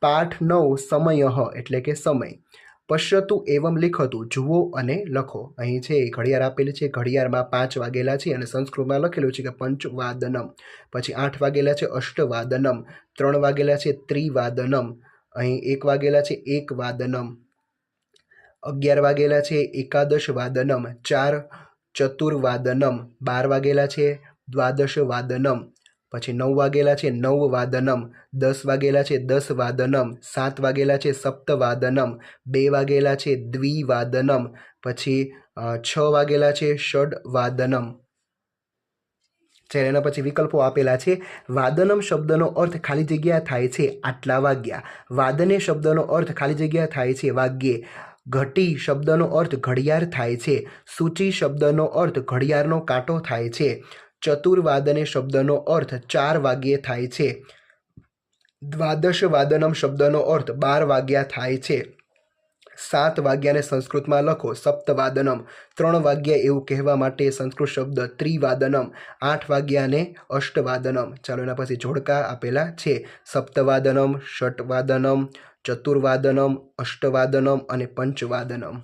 પાઠ નવ સમય એટલે કે સમય. પશ્યતુ એવમ લિખતું, જુઓ અને લખો. અહીં છે ઘડિયાળ આપેલી છે, ઘડિયાળમાં પાંચ વાગેલા છે અને સંસ્કૃતમાં લખેલું છે કે પંચવાદનમ. પછી આઠ વાગેલા છે, અષ્ટવાદનમ. ત્રણ વાગેલા છે, ત્રિવાદનમ. અહીં એક વાગેલા છે એક વાદનમ અગિયાર વાગેલા છે એકાદશ વાદનમ ચાર ચતુર્વાદનમ. બાર વાગેલા છે દ્વાદશ વાદનમ પછી નવ વાગેલા છે નવ વાદનમ, દસ વાગેલા છે દસ વાદનમ, સાત વાગેલા છે સપ્ત વાદનમ, બે વાગેલા છે દ્વિવાદનમ પછી છ વાગેલા છે ષડવાદનમ જ્યારે એના પછી વિકલ્પો આપેલા છે. વાદનમ શબ્દનો અર્થ ખાલી જગ્યા થાય છે આટલા વાગ્યા. વાદને શબ્દનો અર્થ ખાલી જગ્યા થાય છે વાગ્યે. ઘટી શબ્દનો અર્થ ઘડિયાળ થાય છે. સૂચિ શબ્દનો અર્થ ઘડિયાળનો કાંટો થાય છે. ચતુર્વાદને શબ્દનો અર્થ ચાર વાગ્યે થાય છે. દ્વાદશ વાદનમ શબ્દનો અર્થ બાર વાગ્યા થાય છે. સાત વાગ્યાને સંસ્કૃતમાં લખો સપ્તવાદનમ. ત્રણ વાગ્યા એવું કહેવા માટે સંસ્કૃત શબ્દ ત્રિવાદનમ. આઠ વાગ્યાને અષ્ટવાદનમ. ચાલો એના પછી જોડકા આપેલા છે. સપ્તવાદનમ, ષટવાદનમ, ચતુર્વાદનમ, અષ્ટવાદનમ અને પંચવાદનમ.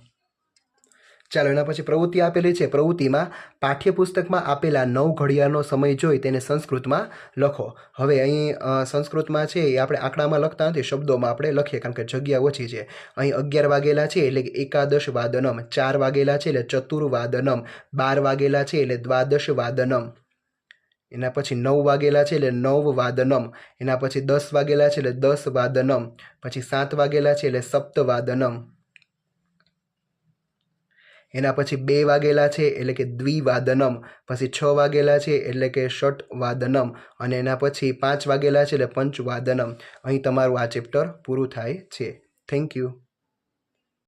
ચાલો, એના પછી પ્રવૃત્તિ આપેલી છે. પ્રવૃત્તિમાં પાઠ્યપુસ્તકમાં આપેલા નવ ઘડિયાળનો સમય જોઈ તેને સંસ્કૃતમાં લખો. હવે અહીં સંસ્કૃતમાં છે એ આપણે આંકડામાં લખતા નથી, શબ્દોમાં આપણે લખીએ, કારણ કે જગ્યા ઓછી છે. અહીં અગિયાર વાગેલા છે એટલે એકાદશ વાદનમ, ચાર વાગેલા છે એટલે ચતુર્વાદનમ, બાર વાગેલા છે એટલે દ્વાદશ વાદનમ. એના પછી નવ વાગેલા છે એટલે નવ વાદનમ. એના પછી દસ વાગેલા છે એટલે દસ વાદનમ. પછી સાત વાગેલા છે એટલે સપ્તવાદનમ એના પછી બે વાગેલા છે એટલે કે દ્વિવાદનમ. પછી છ વાગેલા છે એટલે કે ષટવાદનમ. અને એના પછી પાંચ વાગેલા છે એટલે પંચવાદનમ. અહીં તમારું આ ચેપ્ટર પૂરું થાય છે. Thank you